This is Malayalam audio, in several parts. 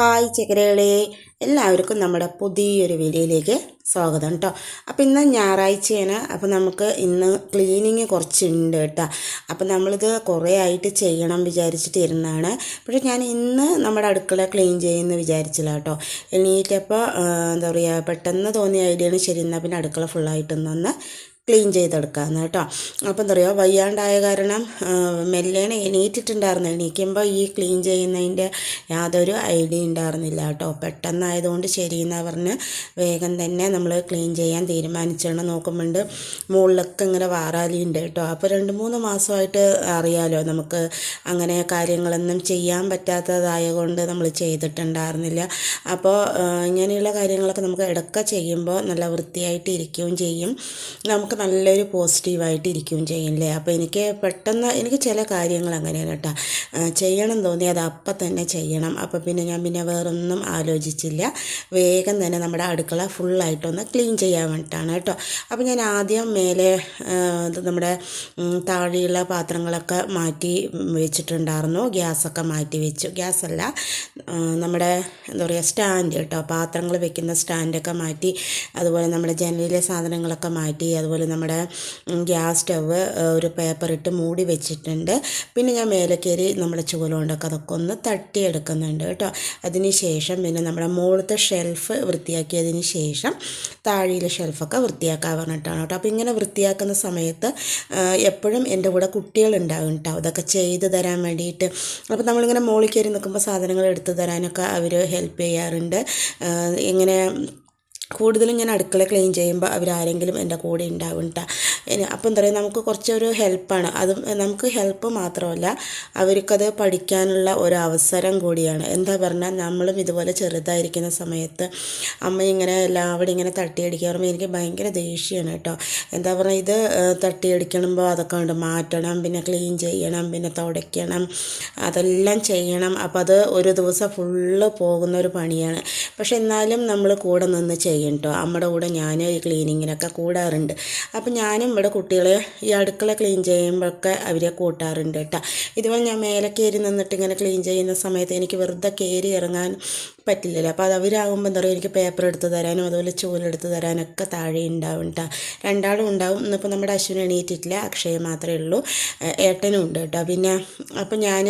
ഹായ് ചക്കരകളെ എല്ലാവർക്കും നമ്മുടെ പുതിയൊരു വീഡിയോയിലേക്ക് സ്വാഗതം കേട്ടോ അപ്പോൾ ഇന്ന് ഞായറാഴ്ചയാണ് അപ്പോൾ നമുക്ക് ഇന്ന് ക്ലീനിങ് കുറച്ചുണ്ട് കേട്ടോ അപ്പോൾ നമ്മളിത് കുറേ ആയിട്ട് ചെയ്യണം വിചാരിച്ചിട്ട് ഇരുന്നതാണ് പക്ഷേ ഞാൻ ഇന്ന് നമ്മുടെ അടുക്കള ക്ലീൻ ചെയ്യുമെന്ന് വിചാരിച്ചില്ല കേട്ടോ എണീറ്റപ്പോൾ എന്താ പറയുക പെട്ടെന്ന് തോന്നിയ ഐഡിയയാണ് ശരി എന്നാൽ പിന്നെ അടുക്കള ഫുള്ളായിട്ടൊന്നൊന്ന് ക്ലീൻ ചെയ്തെടുക്കാമെന്ന് കേട്ടോ. അപ്പോൾ എന്താ പറയുക വയ്യാണ്ടായ കാരണം മെല്ലേനെ എണീറ്റിട്ടുണ്ടായിരുന്നു എണീക്കുമ്പോൾ ഈ ക്ലീൻ ചെയ്യുന്നതിന്റെ യാതൊരു ഐഡിയ ഉണ്ടായിരുന്നില്ല കേട്ടോ. പെട്ടെന്നായതുകൊണ്ട് ശരിയെന്നാ പറഞ്ഞ് വേഗം തന്നെ നമ്മൾ ക്ലീൻ ചെയ്യാൻ തീരുമാനിച്ചാണ് നോക്കുമ്പോണ്ട് മുകളിലൊക്കെ ഇങ്ങനെ വാറാലിയുണ്ട് കേട്ടോ. അപ്പോൾ രണ്ട് മൂന്ന് മാസമായിട്ട് അറിയാലോ നമുക്ക് അങ്ങനെ കാര്യങ്ങളൊന്നും ചെയ്യാൻ പറ്റാത്തതായ കൊണ്ട് നമ്മൾ ചെയ്തിട്ടുണ്ടായിരുന്നില്ല. അപ്പോൾ ഇങ്ങനെയുള്ള കാര്യങ്ങളൊക്കെ നമുക്ക് ഇടക്ക ചെയ്യുമ്പോൾ നല്ല വൃത്തിയായിട്ട് ഇരിക്കുകയും ചെയ്യും. നമുക്ക് നല്ലൊരു പോസിറ്റീവായിട്ട് ഇരിക്കുകയും ചെയ്യില്ലേ? അപ്പോൾ എനിക്ക് പെട്ടെന്ന് എനിക്ക് ചില കാര്യങ്ങൾ അങ്ങനെയാണ് കേട്ടോ. ചെയ്യണം തോന്നി അത് അപ്പം തന്നെ ചെയ്യണം. അപ്പോൾ പിന്നെ ഞാൻ പിന്നെ വേറൊന്നും ആലോചിച്ചില്ല. വേഗം തന്നെ നമ്മുടെ അടുക്കള ഫുള്ളായിട്ടൊന്ന് ക്ലീൻ ചെയ്യാൻ വേണ്ടിയിട്ടാണ് കേട്ടോ. അപ്പോൾ ഞാൻ ആദ്യം മേലെ നമ്മുടെ താഴെയുള്ള പാത്രങ്ങളൊക്കെ മാറ്റി വെച്ചിട്ടുണ്ടായിരുന്നു. ഗ്യാസൊക്കെ മാറ്റി വെച്ചു. ഗ്യാസല്ല നമ്മുടെ എന്താ പറയുക സ്റ്റാൻഡ് കേട്ടോ. പാത്രങ്ങൾ വെക്കുന്ന സ്റ്റാൻഡൊക്കെ മാറ്റി അതുപോലെ നമ്മുടെ ജനലിലെ സാധനങ്ങളൊക്കെ മാറ്റി അതുപോലെ നമ്മുടെ ഗ്യാസ് സ്റ്റവ് ഒരു പേപ്പർ ഇട്ട് മൂടി വെച്ചിട്ടുണ്ട്. പിന്നെ ഞാൻ മേലെ കയറി നമ്മുടെ ചൂലുകൊണ്ടൊക്കെ അതൊക്കെ ഒന്ന് തട്ടിയെടുക്കുന്നുണ്ട് കേട്ടോ. അതിന് ശേഷം പിന്നെ നമ്മുടെ മുകളിലത്തെ ഷെൽഫ് വൃത്തിയാക്കിയതിന് ശേഷം താഴെയിലെ ഷെൽഫൊക്കെ വൃത്തിയാക്കാൻ പറഞ്ഞിട്ടാണ് കേട്ടോ. അപ്പോൾ ഇങ്ങനെ വൃത്തിയാക്കുന്ന സമയത്ത് എപ്പോഴും എന്റെ കൂടെ കുട്ടികളുണ്ടാകും കേട്ടോ. അതൊക്കെ ചെയ്തു തരാൻ വേണ്ടിയിട്ട്. അപ്പോൾ നമ്മളിങ്ങനെ മുകളിൽ കയറി നിൽക്കുമ്പോൾ സാധനങ്ങൾ എടുത്തു തരാനൊക്കെ അവർ ഹെൽപ്പ് ചെയ്യാറുണ്ട്. ഇങ്ങനെ കൂടുതലും ഞാൻ അടുക്കള ക്ലീൻ ചെയ്യുമ്പോൾ അവരാരെങ്കിലും എന്റെ കൂടെ ഉണ്ടാവും കേട്ടോ അപ്പം എന്താ പറയുക നമുക്ക് കുറച്ചൊരു ഹെൽപ്പാണ്. അത് നമുക്ക് ഹെൽപ്പ് മാത്രമല്ല അവർക്കത് പഠിക്കാനുള്ള ഒരു അവസരം കൂടിയാണ്. എന്താ പറഞ്ഞാൽ നമ്മളും ഇതുപോലെ ചെറുതായിരിക്കുന്ന സമയത്ത് അമ്മ ഇങ്ങനെ എല്ലാവരും ഇങ്ങനെ തട്ടിയടിക്കുക പറയുമ്പോൾ എനിക്ക് ഭയങ്കര ദേഷ്യമാണ് കേട്ടോ എന്താ പറഞ്ഞാൽ ഇത് തട്ടിയടിക്കണമ്പോൾ അതൊക്കെ ഉണ്ട് മാറ്റണം പിന്നെ ക്ലീൻ ചെയ്യണം പിന്നെ തുടയ്ക്കണം അതെല്ലാം ചെയ്യണം. അപ്പോൾ അത് ഒരു ദിവസം ഫുള്ള് പോകുന്ന ഒരു പണിയാണ്. പക്ഷെ എന്നാലും നമ്മൾ കൂടെ നിന്ന് ചെയ്യും ചെയ്യും കേട്ടോ അമ്മയുടെ കൂടെ ഞാൻ ഈ ക്ലീനിങ്ങിനൊക്കെ കൂടാറുണ്ട്. അപ്പം ഞാനും ഇവിടെ കുട്ടികളെ ഈ അടുക്കള ക്ലീൻ ചെയ്യുമ്പോഴൊക്കെ അവരെ കൂട്ടാറുണ്ട് കേട്ടോ ഇതുപോലെ ഞാൻ മേലെ കയറി നിന്നിട്ട് ഇങ്ങനെ ക്ലീൻ ചെയ്യുന്ന സമയത്ത് എനിക്ക് വെറുതെ കയറി ഇറങ്ങാൻ പറ്റില്ലല്ലോ. അപ്പോൾ അത് അവരാകുമ്പോൾ എന്താ പറയുക എനിക്ക് പേപ്പർ എടുത്ത് തരാനും അതുപോലെ ചൂലെടുത്ത് തരാനൊക്കെ താഴെ ഉണ്ടാവും കേട്ടോ രണ്ടാളും ഉണ്ടാവും. ഇന്നിപ്പോൾ നമ്മുടെ അശ്വിന് എണീറ്റിട്ടില്ല. അക്ഷയ മാത്രമേ ഉള്ളൂ. ഏട്ടനും ഉണ്ട് കേട്ടോ പിന്നെ അപ്പോൾ ഞാൻ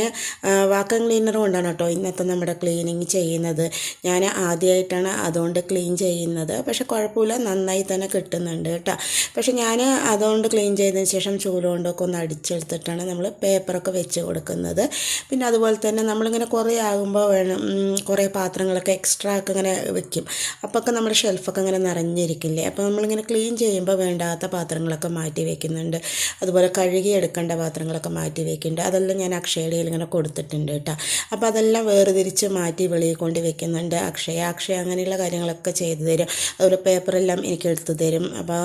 വാക്കം ക്ലീനർ കൊണ്ടാണ് കേട്ടോ ഇന്നത്തെ നമ്മുടെ ക്ലീനിങ് ചെയ്യുന്നത്. ഞാൻ ആദ്യമായിട്ടാണ് അതുകൊണ്ട് ക്ലീൻ ചെയ്യുന്നത്. പക്ഷേ കുഴപ്പമില്ല. നന്നായി തന്നെ കിട്ടുന്നുണ്ട് കേട്ടോ പക്ഷേ ഞാൻ അതുകൊണ്ട് ക്ലീൻ ചെയ്തതിന് ശേഷം ചൂലുകൊണ്ടൊക്കെ ഒന്ന് അടിച്ചെടുത്തിട്ടാണ് നമ്മൾ പേപ്പറൊക്കെ വെച്ച് കൊടുക്കുന്നത്. പിന്നെ അതുപോലെ തന്നെ നമ്മളിങ്ങനെ കുറേ ആകുമ്പോൾ വേണം കുറേ പാത്രങ്ങൾ സാധനങ്ങളൊക്കെ എക്സ്ട്രാ ഒക്കെ ഇങ്ങനെ വെക്കും. ഒക്കെ നമ്മുടെ ഷെൽഫൊക്കെ ഇങ്ങനെ നിറഞ്ഞിരിക്കില്ലേ? അപ്പോൾ നമ്മളിങ്ങനെ ക്ലീൻ ചെയ്യുമ്പോൾ വേണ്ടാത്ത പാത്രങ്ങളൊക്കെ മാറ്റി വെക്കുന്നുണ്ട്. അതുപോലെ കഴുകി എടുക്കേണ്ട പാത്രങ്ങളൊക്കെ മാറ്റി വെക്കുന്നുണ്ട്. അതെല്ലാം ഞാൻ അക്ഷയയിൽ ഇങ്ങനെ കൊടുത്തിട്ടുണ്ട് കേട്ടോ. അപ്പോൾ അതെല്ലാം വേർതിരിച്ച് മാറ്റി വെളിയിൽ കൊണ്ട് വെക്കുന്നുണ്ട് അക്ഷയ. അക്ഷയ അങ്ങനെയുള്ള കാര്യങ്ങളൊക്കെ ചെയ്തു തരും. അതുപോലെ പേപ്പറെല്ലാം എനിക്ക് എടുത്തു തരും. അപ്പോൾ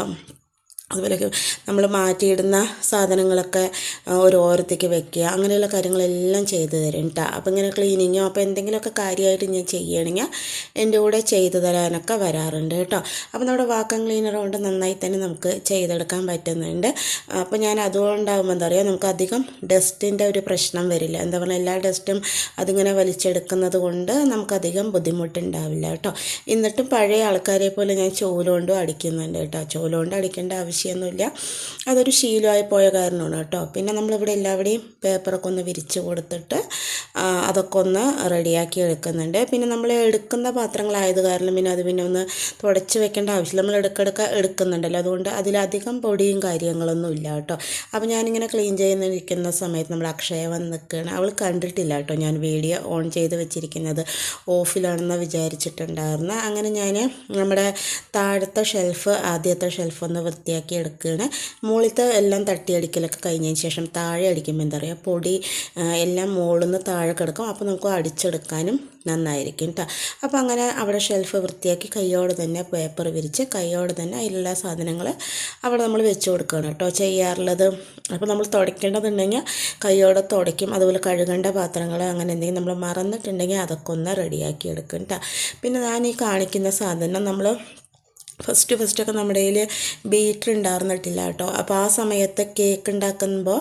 അതുപോലെ നമ്മൾ മാറ്റിയിടുന്ന സാധനങ്ങളൊക്കെ ഒരു ഓരത്തേക്ക് വെക്കുക. അങ്ങനെയുള്ള കാര്യങ്ങളെല്ലാം ചെയ്തു തരും കേട്ടോ അപ്പോൾ ഇങ്ങനെ ക്ലീനിങ്ങോ അപ്പോൾ എന്തെങ്കിലുമൊക്കെ കാര്യമായിട്ട് ഞാൻ ചെയ്യുകയാണെങ്കിൽ എന്റെ കൂടെ ചെയ്തു തരാനൊക്കെ വരാറുണ്ട് കേട്ടോ അപ്പോൾ നമ്മുടെ വാക്കം ക്ലീനർ കൊണ്ട് നന്നായി തന്നെ നമുക്ക് ചെയ്തെടുക്കാൻ പറ്റുന്നുണ്ട്. അപ്പോൾ ഞാൻ അതുകൊണ്ടാകുമ്പോൾ എന്താ പറയുക നമുക്ക് അധികം ഡസ്റ്റിന്റെ ഒരു പ്രശ്നം വരില്ല. എന്താ പറയുക എല്ലാ ഡസ്റ്റും അതിങ്ങനെ വലിച്ചെടുക്കുന്നത് കൊണ്ട് നമുക്കധികം ബുദ്ധിമുട്ടുണ്ടാവില്ല കേട്ടോ എന്നിട്ടും പഴയ ആൾക്കാരെ പോലെ ഞാൻ ചോലുകൊണ്ടും അടിക്കുന്നുണ്ട് കേട്ടോ ചോലുകൊണ്ട് അടിക്കേണ്ട ആവശ്യം ആവശ്യമൊന്നുമില്ല അതൊരു ശീലമായി പോയ കാരണമാണ് കേട്ടോ. പിന്നെ നമ്മളിവിടെ എല്ലാവരുടെയും പേപ്പറൊക്കെ ഒന്ന് വിരിച്ച് കൊടുത്തിട്ട് അതൊക്കെ ഒന്ന് റെഡിയാക്കി എടുക്കുന്നുണ്ട്. പിന്നെ നമ്മൾ എടുക്കുന്ന പാത്രങ്ങളായത് കാരണം പിന്നെ അത് പിന്നെ ഒന്ന് തുടച്ച് വെക്കേണ്ട ആവശ്യമില്ല. നമ്മൾ എടുക്കെടുക്ക എടുക്കുന്നുണ്ടല്ലോ. അതുകൊണ്ട് അതിലധികം പൊടിയും കാര്യങ്ങളൊന്നും ഇല്ല കേട്ടോ. അപ്പോൾ ഞാനിങ്ങനെ ക്ലീൻ ചെയ്യുന്നിരിക്കുന്ന സമയത്ത് നമ്മൾ അക്ഷയ വന്ന് നിൽക്കുകയാണ്. അവൾ കണ്ടിട്ടില്ല കേട്ടോ ഞാൻ വീഡിയോ ഓൺ ചെയ്ത് വെച്ചിരിക്കുന്നത്. ഓഫിലാണെന്ന് വിചാരിച്ചിട്ടുണ്ടായിരുന്നു. അങ്ങനെ ഞാൻ നമ്മുടെ താഴത്തെ ഷെൽഫ് ആദ്യത്തെ ഷെൽഫ് ഒന്ന് വൃത്തിയാക്കി റെഡിയാക്കി എടുക്കുകയാണ്. മുകളിലത്തെ എല്ലാം തട്ടിയടിക്കലൊക്കെ കഴിഞ്ഞതിന് ശേഷം താഴെ അടിക്കുമ്പോൾ എന്താ പറയുക പൊടി എല്ലാം മുകളിൽ നിന്ന് താഴെ കിടക്കും. അപ്പോൾ നമുക്ക് അടിച്ചെടുക്കാനും നന്നായിരിക്കും കേട്ടോ അപ്പോൾ അങ്ങനെ അവിടെ ഷെൽഫ് വൃത്തിയാക്കി കൈയോടെ തന്നെ പേപ്പർ വിരിച്ച് കൈയോടെ തന്നെ അതിലുള്ള സാധനങ്ങൾ അവിടെ നമ്മൾ വെച്ച് കൊടുക്കുകയാണ് കേട്ടോ ചെയ്യാറുള്ളത്. അപ്പോൾ നമ്മൾ തുടയ്ക്കേണ്ടതുണ്ടെങ്കിൽ കൈയോടെ തുടയ്ക്കും. അതുപോലെ കഴുകേണ്ട പാത്രങ്ങൾ അങ്ങനെ എന്തെങ്കിലും നമ്മൾ മറന്നിട്ടുണ്ടെങ്കിൽ അതൊക്കെ ഒന്ന് റെഡിയാക്കി എടുക്കും കേട്ടോ പിന്നെ ഞാൻ ഈ കാണിക്കുന്ന സാധനം നമ്മൾ ഫസ്റ്റ് ഫസ്റ്റൊക്കെ നമ്മുടെ കയ്യിൽ ബീറ്റർ ഉണ്ടായിരുന്നിട്ടില്ല കേട്ടോ. അപ്പോൾ ആ സമയത്ത് കേക്ക് ഉണ്ടാക്കുമ്പോൾ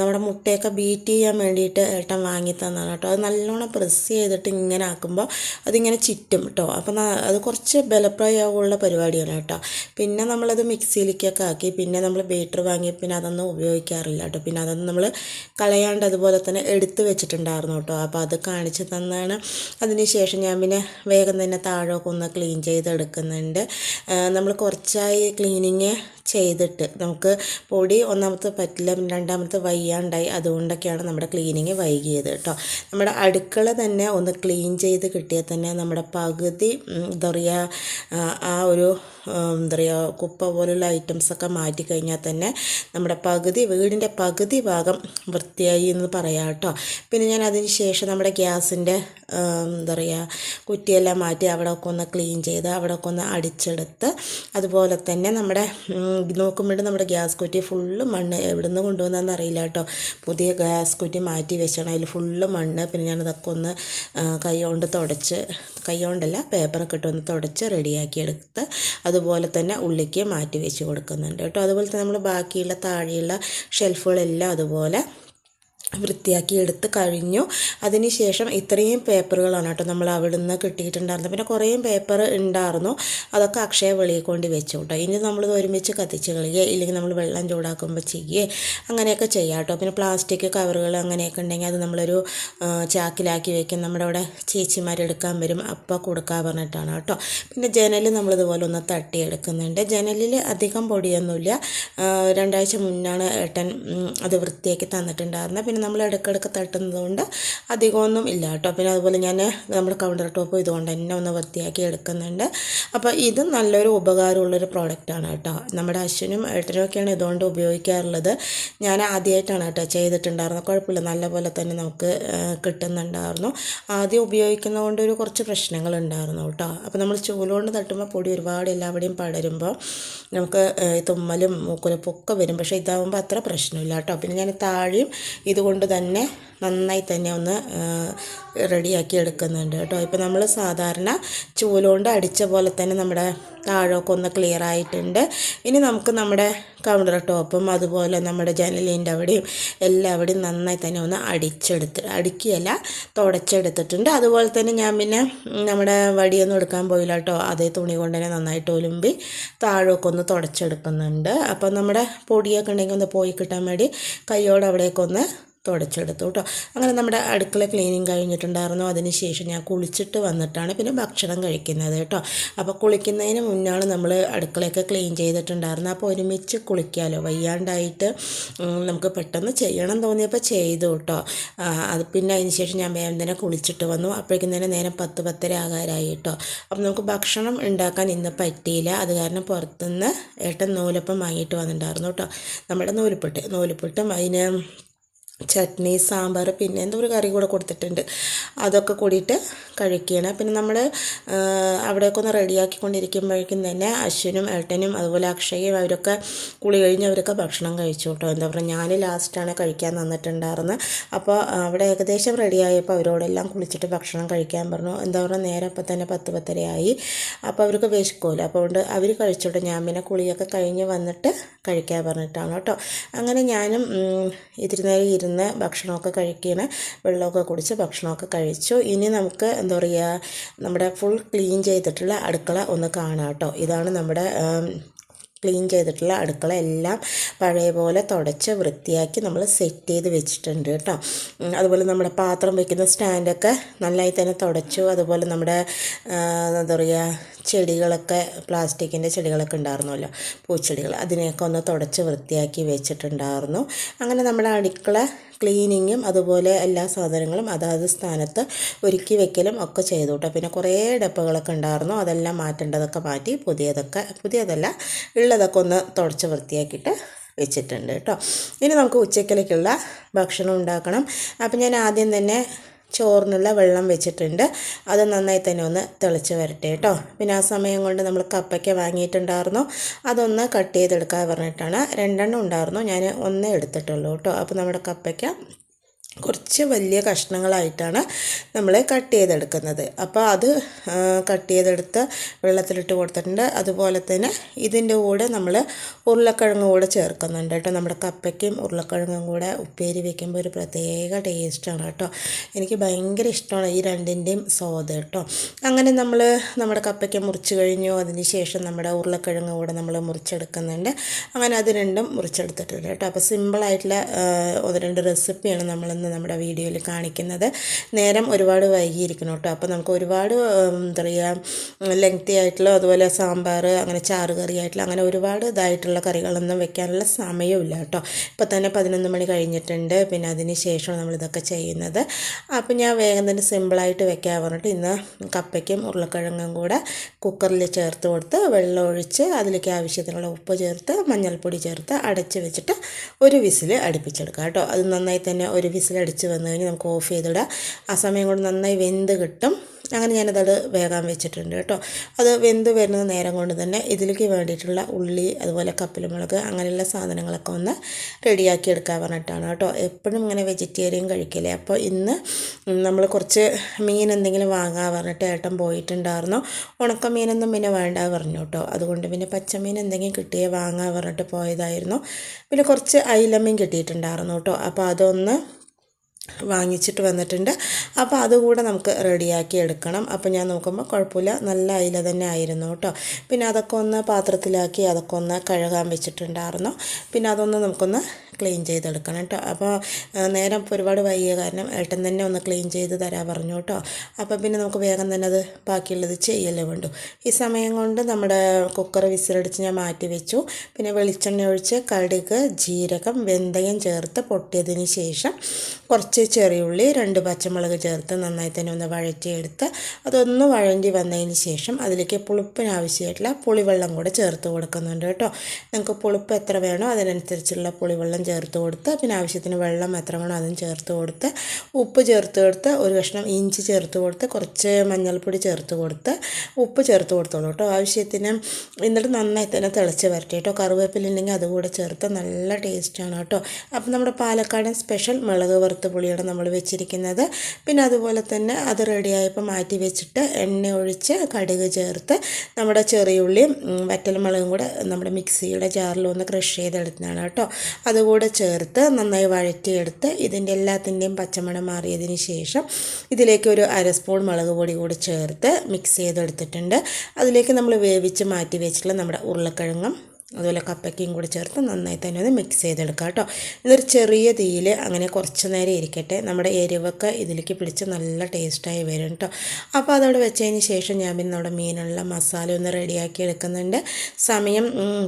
നമ്മുടെ മുട്ടയൊക്കെ ബീറ്റ് ചെയ്യാൻ വേണ്ടിയിട്ട് ഏട്ടൻ വാങ്ങി തന്നതാണ് കേട്ടോ. അത് നല്ലോണം പ്രസ് ചെയ്തിട്ട് ഇങ്ങനെ ആക്കുമ്പോൾ അതിങ്ങനെ ചിറ്റും കേട്ടോ. അപ്പോൾ അത് കുറച്ച് ബലപ്രയോഗമുള്ള പരിപാടിയാണ് കേട്ടോ. പിന്നെ നമ്മളത് മിക്സിയിലേക്കൊക്കെ ആക്കി പിന്നെ നമ്മൾ ബീറ്റർ വാങ്ങി പിന്നെ അതൊന്നും ഉപയോഗിക്കാറില്ല കേട്ടോ. പിന്നെ അതൊന്നും നമ്മൾ കളയാണ്ട് അതുപോലെ തന്നെ എടുത്ത് വെച്ചിട്ടുണ്ടായിരുന്നു കേട്ടോ. അപ്പോൾ അത് കാണിച്ച് തന്നാണ്. അതിന് ശേഷം ഞാൻ പിന്നെ വേഗം തന്നെ താഴൊക്കെ ഒന്ന് ക്ലീൻ ചെയ്തെടുക്കുന്നുണ്ട്. നമ്മൾ കുറച്ചായി ക്ലീനിങ് ചെയ്തിട്ട്. നമുക്ക് പൊടി ഒന്നാമത്തെ പറ്റില്ല രണ്ടാമത്തെ വയ്യാണ്ടായി. അതുകൊണ്ടൊക്കെയാണ് നമ്മുടെ ക്ലീനിങ് വൈകിയത് കേട്ടോ. നമ്മുടെ അടുക്കള തന്നെ ഒന്ന് ക്ലീൻ ചെയ്ത് കിട്ടിയാൽ തന്നെ നമ്മുടെ പകുതി എന്താ പറയുക ആ ഒരു എന്താ പറയുക കുപ്പ പോലുള്ള ഐറ്റംസൊക്കെ മാറ്റിക്കഴിഞ്ഞാൽ തന്നെ നമ്മുടെ പകുതി വീടിന്റെ പകുതി ഭാഗം വൃത്തിയായി എന്ന് പറയാം കേട്ടോ. പിന്നെ ഞാൻ അതിന് ശേഷം നമ്മുടെ ഗ്യാസിന്റെ എന്താ പറയുക കുറ്റിയെല്ലാം മാറ്റി അവിടെ ഒക്കെ ഒന്ന് ക്ലീൻ ചെയ്ത് അവിടെ ഒക്കെ ഒന്ന് അടിച്ചെടുത്ത് അതുപോലെ തന്നെ നമ്മുടെ നോക്കുമ്പോൾ നമ്മുടെ ഗ്യാസ് കുറ്റി ഫുള്ള് മണ്ണ് എവിടെ നിന്ന് കൊണ്ടുവന്നതെന്ന് അറിയില്ല കേട്ടോ. പുതിയ ഗ്യാസ് കുറ്റി മാറ്റി വെച്ചാണ് അതിൽ ഫുള്ള് മണ്ണ്. പിന്നെ ഞാനതൊക്കെ ഒന്ന് കൈ കൊണ്ട് തുടച്ച് കൈ കൊണ്ടല്ല പേപ്പറൊക്കെ ഇട്ടൊന്ന് തുടച്ച് റെഡിയാക്കി എടുത്ത് അതുപോലെ തന്നെ ഉള്ളിക്ക് മാറ്റി വെച്ച് കൊടുക്കുന്നുണ്ട് കേട്ടോ. അതുപോലെ തന്നെ നമ്മൾ ബാക്കിയുള്ള താഴെയുള്ള ഷെൽഫുകളെല്ലാം അതുപോലെ വൃത്തിയാക്കി എടുത്ത് കഴിഞ്ഞു അതിനുശേഷം ഇത്രയും പേപ്പറുകളാണ് കേട്ടോ നമ്മൾ അവിടെ നിന്ന് കിട്ടിയിട്ടുണ്ടായിരുന്നത്. പിന്നെ കുറേ പേപ്പർ ഉണ്ടായിരുന്നു. അതൊക്കെ അക്ഷയ വെളിയിൽ കൊണ്ട് വെച്ചു കേട്ടോ. ഇനി നമ്മളിത് ഒരുമിച്ച് കത്തിച്ച് കളിക്കുക ഇല്ലെങ്കിൽ നമ്മൾ വെള്ളം ചൂടാക്കുമ്പോൾ ചെയ്യുകയെ അങ്ങനെയൊക്കെ ചെയ്യാം കേട്ടോ. പിന്നെ പ്ലാസ്റ്റിക് കവറുകൾ അങ്ങനെയൊക്കെ ഉണ്ടെങ്കിൽ അത് നമ്മളൊരു ചാക്കിലാക്കി വെക്കും. നമ്മുടെ അവിടെ ചേച്ചിമാർ എടുക്കാൻ വരും. അപ്പം കൊടുക്കാൻ പറഞ്ഞിട്ടാണ് കേട്ടോ. പിന്നെ ജനൽ നമ്മളിതുപോലെ ഒന്ന് തട്ടിയെടുക്കുന്നുണ്ട്. ജനലിൽ അധികം പൊടിയൊന്നുമില്ല. രണ്ടാഴ്ച മുന്നാണ് ഏട്ടൻ അത് വൃത്തിയാക്കി തന്നിട്ടുണ്ടായിരുന്നത്. പിന്നെ നമ്മൾ ഇടയ്ക്കിടയ്ക്ക് തട്ടുന്നത് കൊണ്ട് അധികമൊന്നും ഇല്ല കേട്ടോ. പിന്നെ അതുപോലെ ഞാൻ നമ്മുടെ കൗണ്ടർ ടോപ്പ് ഇതുകൊണ്ട് തന്നെ ഒന്ന് വൃത്തിയാക്കി എടുക്കുന്നുണ്ട്. അപ്പോൾ ഇത് നല്ലൊരു ഉപകാരമുള്ളൊരു പ്രോഡക്റ്റാണ് കേട്ടോ. നമ്മുടെ അശ്വനും ഏട്ടനും ഒക്കെയാണ് ഇതുകൊണ്ട് ഉപയോഗിക്കാറുള്ളത്. ഞാൻ ആദ്യമായിട്ടാണ് കേട്ടോ ചെയ്തിട്ടുണ്ടായിരുന്നത്. കുഴപ്പമില്ല. നല്ലപോലെ തന്നെ നമുക്ക് കിട്ടുന്നുണ്ടായിരുന്നു. ആദ്യം ഉപയോഗിക്കുന്നതുകൊണ്ട് ഒരു കുറച്ച് പ്രശ്നങ്ങൾ ഉണ്ടായിരുന്നു കേട്ടോ. അപ്പോൾ നമ്മൾ ചൂലുകൊണ്ട് തട്ടുമ്പോൾ പൊടി ഒരുപാട് എല്ലാവിടെയും പടരുമ്പോൾ നമുക്ക് തുമ്മലും മൂക്കുലപ്പൊക്കെ വരും. പക്ഷേ ഇതാകുമ്പോൾ അത്ര പ്രശ്നമില്ല കേട്ടോ. പിന്നെ ഞാൻ താഴെയും ഇതുകൊണ്ട് കൊണ്ട് തന്നെ നന്നായി തന്നെ ഒന്ന് റെഡിയാക്കി എടുക്കുന്നുണ്ട് കേട്ടോ. ഇപ്പോൾ നമ്മൾ സാധാരണ ചൂലുകൊണ്ട് അടിച്ച പോലെ തന്നെ നമ്മുടെ താഴൊക്കെ ഒന്ന് ക്ലിയർ ആയിട്ടുണ്ട്. ഇനി നമുക്ക് നമ്മുടെ കൗണ്ടർ ടോപ്പും അതുപോലെ നമ്മുടെ ജനലിന്റെ അവിടെയും എല്ലാവിടെയും നന്നായി തന്നെ ഒന്ന് അടിച്ചെടുത്ത് അടുക്കിയല്ല തുടച്ചെടുത്തിട്ടുണ്ട്. അതുപോലെ തന്നെ ഞാൻ പിന്നെ നമ്മുടെ വടിയൊന്നും എടുക്കാൻ പോയില്ല കേട്ടോ. അതേ തുണി കൊണ്ട് തന്നെ നന്നായിട്ട് ഒലുമ്പി താഴൊക്കെ ഒന്ന് തുടച്ചെടുക്കുന്നുണ്ട്. അപ്പം നമ്മുടെ പൊടിയൊക്കെ ഉണ്ടെങ്കിൽ ഒന്ന് പോയി കിട്ടാൻ വേണ്ടി കൈയോട് അവിടേക്കൊന്ന് തുടച്ചെടുത്തു കേട്ടോ. അങ്ങനെ നമ്മുടെ അടുക്കള ക്ലീനിങ് കഴിഞ്ഞിട്ടുണ്ടായിരുന്നു. അതിന് ശേഷം ഞാൻ കുളിച്ചിട്ട് വന്നിട്ടാണ് പിന്നെ ഭക്ഷണം കഴിക്കുന്നത് കേട്ടോ. അപ്പോൾ കുളിക്കുന്നതിന് മുന്നാണ് നമ്മൾ അടുക്കളയൊക്കെ ക്ലീൻ ചെയ്തിട്ടുണ്ടായിരുന്നത്. അപ്പോൾ ഒരുമിച്ച് കുളിക്കാമല്ലോ വയ്യാണ്ടായിട്ട് നമുക്ക് പെട്ടെന്ന് ചെയ്യണം തോന്നിയപ്പോൾ ചെയ്തു കേട്ടോ അത് പിന്നെ അതിന് ശേഷം ഞാൻ വേഗം തന്നെ കുളിച്ചിട്ട് വന്നു. അപ്പോഴേക്കും തന്നെ നേരം പത്ത് പത്തര ആകാരായി കേട്ടോ അപ്പം നമുക്ക് ഭക്ഷണം ഉണ്ടാക്കാൻ ഇന്ന് പറ്റിയില്ല. അത് കാരണം പുറത്തുനിന്ന് ഏട്ടൻ നൂലപ്പം വാങ്ങിയിട്ട് വന്നിട്ടുണ്ടായിരുന്നു കേട്ടോ നമ്മുടെ നൂലിപ്പെട്ട് നൂലിപ്പെട്ടും അതിന് ചട്നി സാമ്പാർ പിന്നെ എന്തോ ഒരു കറി കൂടെ കൊടുത്തിട്ടുണ്ട്. അതൊക്കെ കൂടിയിട്ട് കഴിക്കുകയാണ്. പിന്നെ നമ്മൾ അവിടെയൊക്കെ ഒന്ന് റെഡിയാക്കിക്കൊണ്ടിരിക്കുമ്പോഴേക്കും തന്നെ അശ്വിനും ഏട്ടനും അതുപോലെ അക്ഷയും അവരൊക്കെ കുളി കഴിഞ്ഞ് അവരൊക്കെ ഭക്ഷണം കഴിച്ചു കേട്ടോ. എന്താ പറയുക ഞാൻ ലാസ്റ്റാണ് കഴിക്കാൻ തന്നിട്ടുണ്ടായിരുന്നത്. അപ്പോൾ അവിടെ ഏകദേശം റെഡിയായപ്പോൾ അവരോടെല്ലാം കുളിച്ചിട്ട് ഭക്ഷണം കഴിക്കാൻ പറഞ്ഞു. എന്താ പറയുക നേരെ അപ്പം തന്നെ പത്ത് പത്തരയായി. അപ്പോൾ അവർക്ക് വിശക്കുമല്ലോ. അപ്പോൾ അതുകൊണ്ട് അവർ കഴിച്ചോട്ടെ. ഞാൻ പിന്നെ കുളിയൊക്കെ കഴിഞ്ഞ് വന്നിട്ട് കഴിക്കാൻ പറഞ്ഞിട്ടാണ് കേട്ടോ. അങ്ങനെ ഞാനും ഇതിരി നേരം ഇരുന്ന് ഭക്ഷണമൊക്കെ കഴിക്കുകയാണ് വെള്ളമൊക്കെ കുടിച്ച് ഭക്ഷണമൊക്കെ കഴിച്ചു. ഇനി നമുക്ക് എന്താ പറയുക നമ്മുടെ ഫുൾ ക്ലീൻ ചെയ്തിട്ടുള്ള അടുക്കള ഒന്ന് കാണാം കേട്ടോ. ഇതാണ് നമ്മുടെ ക്ലീൻ ചെയ്തിട്ടുള്ള അടുക്കള എല്ലാം പഴയ പോലെ തുടച്ച് വൃത്തിയാക്കി നമ്മൾ സെറ്റ് ചെയ്ത് വെച്ചിട്ടുണ്ട് കേട്ടോ. അതുപോലെ നമ്മുടെ പാത്രം വയ്ക്കുന്ന സ്റ്റാൻഡൊക്കെ നന്നായി തന്നെ തുടച്ചു. അതുപോലെ നമ്മുടെ എന്താ പറയുക ചെടികളൊക്കെ പ്ലാസ്റ്റിക്കിന്റെ ചെടികളൊക്കെ ഉണ്ടായിരുന്നല്ലോ പൂച്ചെടികൾ. അതിനെയൊക്കെ ഒന്ന് തുടച്ച് വൃത്തിയാക്കി വെച്ചിട്ടുണ്ടായിരുന്നു. അങ്ങനെ നമ്മുടെ അടുക്കള ക്ലീനിങ്ങും അതുപോലെ എല്ലാ സാധനങ്ങളും അതാത് സ്ഥാനത്ത് ഒരുക്കി വെക്കലും ഒക്കെ ചെയ്തു കേട്ടോ പിന്നെ കുറേ ഡപ്പകളൊക്കെ ഉണ്ടായിരുന്നു. അതെല്ലാം മാറ്റേണ്ടതൊക്കെ മാറ്റി പുതിയതൊക്കെ പുതിയതല്ല ഉള്ളതൊക്കെ ഒന്ന് തുടച്ച് വൃത്തിയാക്കിയിട്ട് വെച്ചിട്ടുണ്ട് കേട്ടോ ഇനി നമുക്ക് ഉച്ചക്കലേക്കുള്ള ഭക്ഷണം ഉണ്ടാക്കണം. അപ്പം ഞാൻ ആദ്യം തന്നെ ചോറിനുള്ള വെള്ളം വെച്ചിട്ടുണ്ട്. അത് നന്നായി തന്നെ ഒന്ന് തിളച്ച് വരട്ടെ കേട്ടോ. പിന്നെ ആ സമയം കൊണ്ട് നമ്മൾ കപ്പയ്ക്ക വാങ്ങിയിട്ടുണ്ടായിരുന്നു. അതൊന്ന് കട്ട് ചെയ്തെടുക്കാൻ പറഞ്ഞിട്ടാണ്. രണ്ടെണ്ണം ഉണ്ടായിരുന്നു. ഞാൻ ഒന്നേ എടുത്തിട്ടുള്ളൂ കേട്ടോ. അപ്പോൾ നമ്മുടെ കപ്പയ്ക്ക കുറച്ച് വലിയ കഷ്ണങ്ങളായിട്ടാണ് നമ്മൾ കട്ട് ചെയ്തെടുക്കുന്നത്. അപ്പോൾ അത് കട്ട് ചെയ്തെടുത്ത് വെള്ളത്തിലിട്ട് കൊടുത്തിട്ടുണ്ട്. അതുപോലെ തന്നെ ഇതിന്റെ കൂടെ നമ്മൾ ഉരുളക്കിഴങ്ങ് കൂടെ ചേർക്കുന്നുണ്ട് കേട്ടോ. നമ്മുടെ കപ്പയ്ക്കും ഉരുളക്കിഴങ്ങും കൂടെ ഉപ്പേരി വെക്കുമ്പോൾ ഒരു പ്രത്യേക ടേസ്റ്റാണ് കേട്ടോ. എനിക്ക് ഭയങ്കര ഇഷ്ടമാണ് ഈ രണ്ടിന്റെയും സ്വാദ് കേട്ടോ. അങ്ങനെ നമ്മൾ നമ്മുടെ കപ്പയ്ക്ക് മുറിച്ച് കഴിഞ്ഞു. അതിന് ശേഷം നമ്മുടെ ഉരുളക്കിഴങ്ങ് കൂടെ നമ്മൾ മുറിച്ചെടുക്കുന്നുണ്ട്. അങ്ങനെ അത് രണ്ടും മുറിച്ചെടുത്തിട്ടുണ്ട് കേട്ടോ. അപ്പോൾ സിമ്പിളായിട്ടുള്ള ഒന്ന് രണ്ട് റെസിപ്പിയാണ് നമ്മളിന്ന് നമ്മുടെ വീഡിയോയിൽ കാണിക്കുന്നത്. നേരം ഒരുപാട് വൈകിയിരിക്കണം കേട്ടോ. അപ്പോൾ നമുക്ക് ഒരുപാട് എന്താ പറയുക ലെങ്തി ആയിട്ടുള്ള അതുപോലെ സാമ്പാർ അങ്ങനെ ചാറ് കറി ആയിട്ടുള്ള അങ്ങനെ ഒരുപാട് ഇതായിട്ടുള്ള കറികളൊന്നും വെക്കാനുള്ള സമയമില്ല കേട്ടോ. ഇപ്പോൾ തന്നെ പതിനൊന്ന് മണി കഴിഞ്ഞിട്ടുണ്ട്. പിന്നെ അതിന് ശേഷമാണ് നമ്മളിതൊക്കെ ചെയ്യുന്നത്. അപ്പോൾ ഞാൻ വേഗം തന്നെ സിമ്പിളായിട്ട് വെക്കാൻ പറഞ്ഞിട്ട് ഇന്ന് കപ്പയ്ക്കും ഉരുളക്കിഴങ്ങും കൂടെ കുക്കറിൽ ചേർത്ത് കൊടുത്ത് വെള്ളം ഒഴിച്ച് അതിലേക്ക് ആവശ്യത്തിനുള്ള ഉപ്പ് ചേർത്ത് മഞ്ഞൾപ്പൊടി ചേർത്ത് അടച്ച് വെച്ചിട്ട് ഒരു വിസിൽ അടുപ്പിച്ചെടുക്കാം കേട്ടോ. അത് നന്നായി തന്നെ ഒരു വിസിൽ അടിച്ച് വന്നു കഴിഞ്ഞ് നമുക്ക് ഓഫ് ചെയ്തിടാം. ആ സമയം കൊണ്ട് നന്നായി വെന്ത് കിട്ടും. അങ്ങനെ ഞാനതത് വേഗം വെച്ചിട്ടുണ്ട് കേട്ടോ. അത് വെന്ത് വരുന്ന നേരം കൊണ്ട് തന്നെ ഇതിലേക്ക് വേണ്ടിയിട്ടുള്ള ഉള്ളി അതുപോലെ കപ്പലുമുളക് അങ്ങനെയുള്ള സാധനങ്ങളൊക്കെ ഒന്ന് റെഡിയാക്കി എടുക്കാൻ പറഞ്ഞിട്ടാണ് കേട്ടോ. എപ്പോഴും ഇങ്ങനെ വെജിറ്റേറിയൻ കഴിക്കില്ലേ? അപ്പോൾ ഇന്ന് നമ്മൾ കുറച്ച് മീൻ എന്തെങ്കിലും വാങ്ങാൻ പറഞ്ഞിട്ട് ഏട്ടൻ പോയിട്ടുണ്ടായിരുന്നു. ഉണക്ക മീനൊന്നും പിന്നെ വേണ്ട പറഞ്ഞു കേട്ടോ. അതുകൊണ്ട് പിന്നെ പച്ചമീൻ എന്തെങ്കിലും കിട്ടിയേ വാങ്ങാൻ പറഞ്ഞിട്ട് പോയതായിരുന്നു. പിന്നെ കുറച്ച് അയിലമീൻ കിട്ടിയിട്ടുണ്ടായിരുന്നു കേട്ടോ. അപ്പോൾ അതൊന്ന് വാങ്ങിച്ചിട്ട് വന്നിട്ടുണ്ട്. അപ്പോൾ അതുകൂടെ നമുക്ക് റെഡിയാക്കി എടുക്കണം. അപ്പോൾ ഞാൻ നോക്കുമ്പോൾ കുഴപ്പമില്ല നല്ല അയില തന്നെ ആയിരുന്നു കേട്ടോ. പിന്നെ അതൊക്കെ ഒന്ന് പാത്രത്തിലാക്കി അതൊക്കെ ഒന്ന് കഴുകാൻ വെച്ചിട്ടുണ്ടായിരുന്നു. പിന്നെ അതൊന്ന് നമുക്കൊന്ന് ക്ലീൻ ചെയ്തെടുക്കണം കേട്ടോ. അപ്പോൾ നേരം ഒരുപാട് വൈകിയ കാരണം ഏട്ടൻ തന്നെ ഒന്ന് ക്ലീൻ ചെയ്ത് തരാൻ പറഞ്ഞു കേട്ടോ. അപ്പോൾ പിന്നെ നമുക്ക് വേഗം തന്നെ അത് ബാക്കിയുള്ളത് ചെയ്യല്ലേ വേണ്ടു. ഈ സമയം കൊണ്ട് നമ്മുടെ കുക്കർ വിസിലടിച്ച് ഞാൻ മാറ്റി വെച്ചു. പിന്നെ വെളിച്ചെണ്ണ ഒഴിച്ച് കടുക് ജീരകം വെന്തയം ചേർത്ത് പൊട്ടിയതിന് ശേഷം കുറച്ച് ചെറിയുള്ളി രണ്ട് പച്ചമുളക് ചേർത്ത് നന്നായി തന്നെ ഒന്ന് വഴറ്റിയെടുത്ത് അതൊന്ന് വഴണ്ടി വന്നതിന് ശേഷം അതിലേക്ക് പുളിപ്പിന് ആവശ്യമായിട്ടുള്ള പുളിവെള്ളം കൂടെ ചേർത്ത് കൊടുക്കുന്നുണ്ട് കേട്ടോ. നിങ്ങൾക്ക് പുളിപ്പ് എത്ര വേണോ അതിനനുസരിച്ചുള്ള പുളിവെള്ളം ചേർത്ത് കൊടുത്ത് പിന്നെ ആവശ്യത്തിന് വെള്ളം എത്ര വേണോ അതും ചേർത്ത് കൊടുത്ത് ഉപ്പ് ചേർത്ത് കൊടുത്ത് ഒരു കഷ്ണം ഇഞ്ചി ചേർത്ത് കൊടുത്ത് കുറച്ച് മഞ്ഞൾപ്പൊടി ചേർത്ത് കൊടുത്ത് ഉപ്പ് ചേർത്ത് കൊടുത്തോളൂ കേട്ടോ. ആവശ്യത്തിന് എന്നിട്ട് നന്നായി തന്നെ തിളച്ച് വരട്ടെ കേട്ടോ. കറിവേപ്പിലുണ്ടെങ്കിൽ അതുകൂടെ ചേർത്ത് നല്ല ടേസ്റ്റാണ് കേട്ടോ. അപ്പം നമ്മുടെ പാലക്കാടൻ സ്പെഷ്യൽ മുളക് വറുത്ത് പുളിയാണ് നമ്മൾ വെച്ചിരിക്കുന്നത്. പിന്നെ അതുപോലെ തന്നെ അത് റെഡിയായപ്പോൾ മാറ്റി വെച്ചിട്ട് എണ്ണ ഒഴിച്ച് കടുക് ചേർത്ത് നമ്മുടെ ചെറിയുള്ളിയും വറ്റൽമുളകും കൂടെ നമ്മുടെ മിക്സിയുടെ ജാറിൽ ഒന്ന് ക്രഷ് ചെയ്തെടുത്തതാണ് കേട്ടോ. അതുകൂടെ ചേർത്ത് നന്നായി വഴറ്റിയെടുത്ത് ഇതിന്റെ എല്ലാത്തിന്റെയും പച്ചമണം മാറിയതിന് ശേഷം ഇതിലേക്ക് ഒരു അര സ്പൂൺ മുളക് പൊടി കൂടി ചേർത്ത് മിക്സ് ചെയ്തെടുത്തിട്ടുണ്ട്. അതിലേക്ക് നമ്മൾ വേവിച്ച് മാറ്റി വെച്ചിട്ടുള്ള നമ്മുടെ ഉരുളക്കിഴങ്ങും അതുപോലെ കപ്പയ്ക്കയും കൂടി ചേർത്ത് നന്നായി തന്നെ ഒന്ന് മിക്സ് ചെയ്തെടുക്കുക കേട്ടോ. ഇതൊരു ചെറിയ തീയിൽ അങ്ങനെ കുറച്ച് നേരം ഇരിക്കട്ടെ. നമ്മുടെ എരിവൊക്കെ ഇതിലേക്ക് പിടിച്ച് നല്ല ടേസ്റ്റായി വരും കേട്ടോ. അപ്പോൾ അതവിടെ വെച്ചതിന് ശേഷം ഞാൻ പിന്നെ നമ്മുടെ മീനുള്ള മസാല ഒന്ന് റെഡിയാക്കി എടുക്കുന്നുണ്ട്. സമയം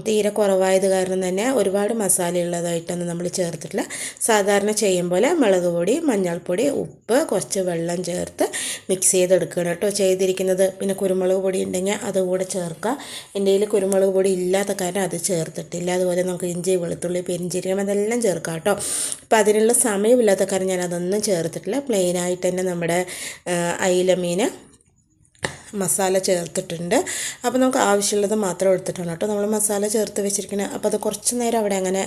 തീരെ കുറവായത് കാരണം തന്നെ ഒരുപാട് മസാല ഉള്ളതായിട്ടൊന്നും നമ്മൾ ചേർത്തിട്ടില്ല. സാധാരണ ചെയ്യും പോലെ മുളക് പൊടി മഞ്ഞൾപ്പൊടി ഉപ്പ് കുറച്ച് വെള്ളം ചേർത്ത് മിക്സ് ചെയ്തെടുക്കുകയാണ് കേട്ടോ ചെയ്തിരിക്കുന്നത്. പിന്നെ കുരുമുളക് പൊടി ഉണ്ടെങ്കിൽ അതുകൂടെ ചേർക്കുക എന്റെ കയ്യിൽ കുരുമുളക് പൊടി ഇല്ലാത്ത കാരണം അത് ചേർത്തിട്ടില്ല. അതുപോലെ നമുക്ക് ഇഞ്ചി വെളുത്തുള്ളി പെരിഞ്ചീരകം അതെല്ലാം ചേർക്കാം കേട്ടോ. അപ്പോൾ അതിനുള്ള സമയമില്ലാത്ത കാരണം ഞാൻ അതൊന്നും ചേർത്തിട്ടില്ല. പ്ലെയിനായിട്ട് തന്നെ നമ്മുടെ അയില മീൻ മസാല ചേർത്തിട്ടുണ്ട്. അപ്പോൾ നമുക്ക് ആവശ്യമുള്ളത് മാത്രം എടുത്തിട്ടാണ് കേട്ടോ. നമ്മൾ മസാല ചേർത്ത് വെച്ചിരിക്കുന്നത് അപ്പോൾ അത് കുറച്ച് നേരം അവിടെ അങ്ങനെ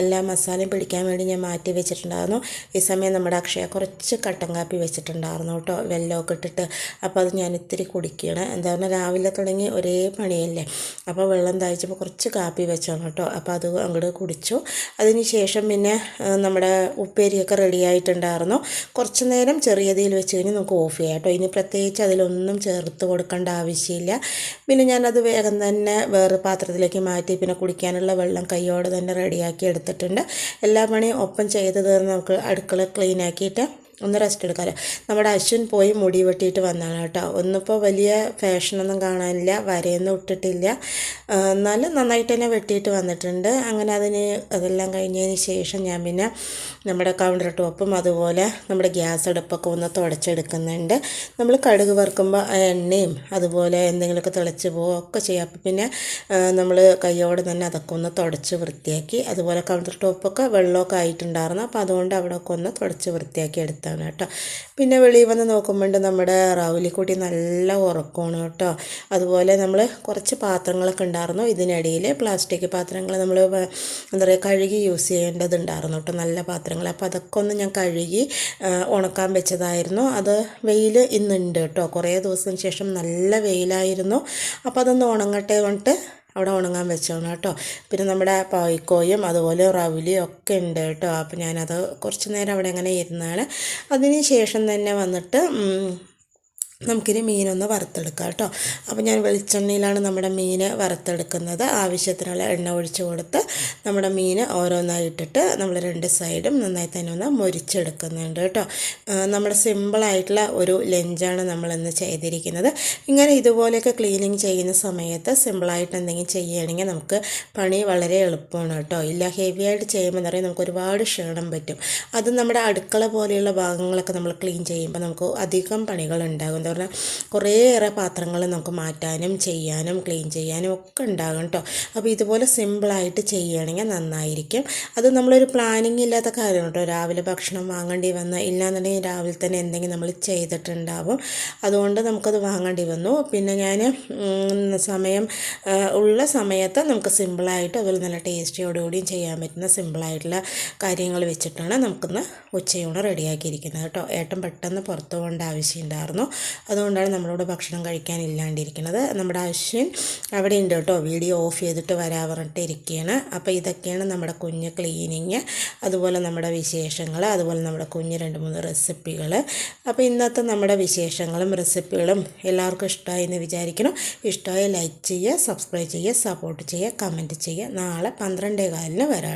എല്ലാ മസാലയും പിടിക്കാൻ വേണ്ടി ഞാൻ മാറ്റി വെച്ചിട്ടുണ്ടായിരുന്നു. ഈ സമയം നമ്മുടെ അക്ഷയ കുറച്ച് കട്ടൻ കാപ്പി വെച്ചിട്ടുണ്ടായിരുന്നു കേട്ടോ. വെല്ലമൊക്കെ ഇട്ടിട്ട്. അപ്പോൾ അത് ഞാൻ ഇത്തിരി കുടിക്കുകയാണ് എന്താ പറഞ്ഞാൽ രാവിലെ തുടങ്ങി ഒരേ പണിയല്ലേ? അപ്പോൾ വെള്ളം തയ്ച്ചപ്പോൾ കുറച്ച് കാപ്പി വെച്ചാണ് കേട്ടോ. അപ്പോൾ അത് അങ്ങോട്ട് കുടിച്ചു. അതിന് ശേഷം പിന്നെ നമ്മുടെ ഉപ്പേരിയൊക്കെ റെഡി ആയിട്ടുണ്ടായിരുന്നു. കുറച്ച് നേരം ചെറിയതിൽ വെച്ച് കഴിഞ്ഞ് നമുക്ക് ഓഫ് ചെയ്യാം കേട്ടോ. ഇനി പ്രത്യേകിച്ച് അതിലൊന്നും ചേർത്ത് കൊടുക്കേണ്ട ആവശ്യമില്ല. പിന്നെ ഞാനത് വേഗം തന്നെ വേറെ പാത്രത്തിലേക്ക് മാറ്റി പിന്നെ കുടിക്കാനുള്ള വെള്ളം കൈയോടെ തന്നെ റെഡിയാക്കി എടുത്തിട്ടുണ്ട്. എല്ലാ പണിയും ഒപ്പം ചെയ്ത് തീർന്ന് നമുക്ക് അടുക്കള ക്ലീൻ ആക്കിയിട്ട് ഒന്ന് റെസ്റ്റ് എടുക്കാമല്ലോ നമ്മുടെ അശ്വിൻ പോയി മുടി വെട്ടിയിട്ട് വന്നാണ് കേട്ടോ. ഒന്നിപ്പോൾ വലിയ ഫാഷനൊന്നും കാണാനില്ല വരയൊന്നും ഇട്ടിട്ടില്ല. എന്നാലും നന്നായിട്ട് തന്നെ വെട്ടിയിട്ട് വന്നിട്ടുണ്ട്. അങ്ങനെ അതിന് അതെല്ലാം കഴിഞ്ഞതിന് ശേഷം ഞാൻ പിന്നെ നമ്മുടെ കൗണ്ടർ ടോപ്പും അതുപോലെ നമ്മുടെ ഗ്യാസ് അടുപ്പൊക്കെ ഒന്ന് തുടച്ചെടുക്കുന്നുണ്ട്. നമ്മൾ കടുക് വറുക്കുമ്പോൾ എണ്ണയും അതുപോലെ എന്തെങ്കിലുമൊക്കെ തിളച്ച് പോവുക ഒക്കെ ചെയ്യാം. അപ്പം പിന്നെ നമ്മൾ കൈയോടെ തന്നെ അതൊക്കെ ഒന്ന് തുടച്ച് വൃത്തിയാക്കി അതുപോലെ കൗണ്ടർ ടോപ്പൊക്കെ വെള്ളമൊക്കെ ആയിട്ടുണ്ടായിരുന്നു. അപ്പോൾ അതുകൊണ്ട് അവിടെ ഒക്കെ ഒന്ന് തുടച്ച് വൃത്തിയാക്കി എടുത്താണ്. ഇഷ്ടമാണ് കേട്ടോ. പിന്നെ വെളിയിൽ വന്ന് നോക്കുമ്പോൾ നമ്മുടെ റൗലിക്കുട്ടി നല്ല ഉറക്കമാണ് കേട്ടോ. അതുപോലെ നമ്മൾ കുറച്ച് പാത്രങ്ങളൊക്കെ ഉണ്ടായിരുന്നു. ഇതിനിടയിൽ പ്ലാസ്റ്റിക് പാത്രങ്ങൾ നമ്മൾ എന്താ പറയുക കഴുകി യൂസ് ചെയ്യേണ്ടതുണ്ടായിരുന്നു കേട്ടോ. നല്ല പാത്രങ്ങൾ അപ്പോൾ അതൊക്കെ ഒന്ന് ഞാൻ കഴുകി ഉണക്കാൻ വെച്ചതായിരുന്നു. അത് വെയിൽ ഇന്നുണ്ട് കേട്ടോ. കുറേ ദിവസത്തിന് ശേഷം നല്ല വെയിലായിരുന്നു. അപ്പോൾ അതൊന്ന് ഉണങ്ങട്ടെ കൊണ്ട് അവിടെ ഉണങ്ങാൻ വെച്ചോണം കേട്ടോ. പിന്നെ നമ്മുടെ പൈക്കോയും അതുപോലെ റവിലിയും ഒക്കെ ഉണ്ട് കേട്ടോ. അപ്പോൾ ഞാനത് കുറച്ച് നേരം അവിടെ അങ്ങനെ ഇരുന്നാണ്. അതിന് ശേഷം തന്നെ വന്നിട്ട് നമുക്കിനി മീനൊന്ന് വറുത്തെടുക്കാം കേട്ടോ. അപ്പോൾ ഞാൻ വെളിച്ചെണ്ണയിലാണ് നമ്മുടെ മീൻ വറുത്തെടുക്കുന്നത്. ആവശ്യത്തിനുള്ള എണ്ണ ഒഴിച്ച് കൊടുത്ത് നമ്മുടെ മീൻ ഓരോന്നായിട്ടിട്ട് നമ്മൾ രണ്ട് സൈഡും നന്നായി തന്നെ ഒന്ന് മുരിച്ചെടുക്കുന്നുണ്ട് കേട്ടോ. നമ്മുടെ സിമ്പിളായിട്ടുള്ള ഒരു ലഞ്ചാണ് നമ്മളിന്ന് ചെയ്തിരിക്കുന്നത്. ഇങ്ങനെ ഇതുപോലെയൊക്കെ ക്ലീനിങ് ചെയ്യുന്ന സമയത്ത് സിമ്പിളായിട്ട് എന്തെങ്കിലും ചെയ്യുകയാണെങ്കിൽ നമുക്ക് പണി വളരെ എളുപ്പമാണ് കേട്ടോ. ഇല്ല ഹെവി ആയിട്ട് ചെയ്യുമ്പോൾ എന്ന് നമുക്ക് ഒരുപാട് ക്ഷീണം പറ്റും. അത് നമ്മുടെ അടുക്കള പോലെയുള്ള ഭാഗങ്ങളൊക്കെ നമ്മൾ ക്ലീൻ ചെയ്യുമ്പോൾ നമുക്ക് അധികം പണികൾ ഉണ്ടാകും എന്താ പറയുക കുറേയേറെ പാത്രങ്ങൾ നമുക്ക് മാറ്റാനും ചെയ്യാനും ക്ലീൻ ചെയ്യാനും ഒക്കെ ഉണ്ടാകും കേട്ടോ അപ്പോൾ ഇതുപോലെ സിമ്പിളായിട്ട് ചെയ്യുകയാണെങ്കിൽ നന്നായിരിക്കും. അത് നമ്മളൊരു പ്ലാനിങ് ഇല്ലാത്ത കാര്യം കേട്ടോ രാവിലെ ഭക്ഷണം വാങ്ങേണ്ടി വന്ന ഇല്ലാന്നുണ്ടെങ്കിൽ രാവിലെ തന്നെ എന്തെങ്കിലും നമ്മൾ ചെയ്തിട്ടുണ്ടാവും. അതുകൊണ്ട് നമുക്കത് വാങ്ങേണ്ടി വന്നു. പിന്നെ ഞാൻ സമയം ഉള്ള സമയത്ത് നമുക്ക് സിമ്പിളായിട്ട് അതുപോലെ നല്ല ടേസ്റ്റിയോടുകൂടിയും ചെയ്യാൻ പറ്റുന്ന സിമ്പിളായിട്ടുള്ള കാര്യങ്ങൾ വെച്ചിട്ടാണ് നമുക്കിന്ന് ഉച്ചയൂണ് റെഡിയാക്കിയിരിക്കുന്നത് കേട്ടോ ഏട്ടൻ പെട്ടെന്ന് പുറത്തു പോകേണ്ട ആവശ്യമുണ്ടായിരുന്നു അതുകൊണ്ടാണ് നമ്മളോട് ഭക്ഷണം കഴിക്കാൻ ഇല്ലാണ്ടിരിക്കുന്നത്. നമ്മുടെ അശ്വിൻ അവിടെ ഉണ്ട് കേട്ടോ. വീഡിയോ ഓഫ് ചെയ്തിട്ട് വരാൻ പറഞ്ഞിട്ട് ഇരിക്കുകയാണ്. അപ്പോൾ ഇതൊക്കെയാണ് നമ്മുടെ കുഞ്ഞ് ക്ലീനിങ് അതുപോലെ നമ്മുടെ വിശേഷങ്ങൾ അതുപോലെ നമ്മുടെ കുഞ്ഞ് രണ്ട് മൂന്ന് റെസിപ്പികൾ അപ്പോൾ ഇന്നത്തെ നമ്മുടെ വിശേഷങ്ങളും റെസിപ്പികളും എല്ലാവർക്കും ഇഷ്ടമായി എന്ന് വിചാരിക്കണം ഇഷ്ടമായി ലൈക്ക് ചെയ്യുക സബ്സ്ക്രൈബ് ചെയ്യുക സപ്പോർട്ട് ചെയ്യുക കമന്റ് ചെയ്യുക. നാളെ പന്ത്രണ്ടേ കാലിന് വരാം.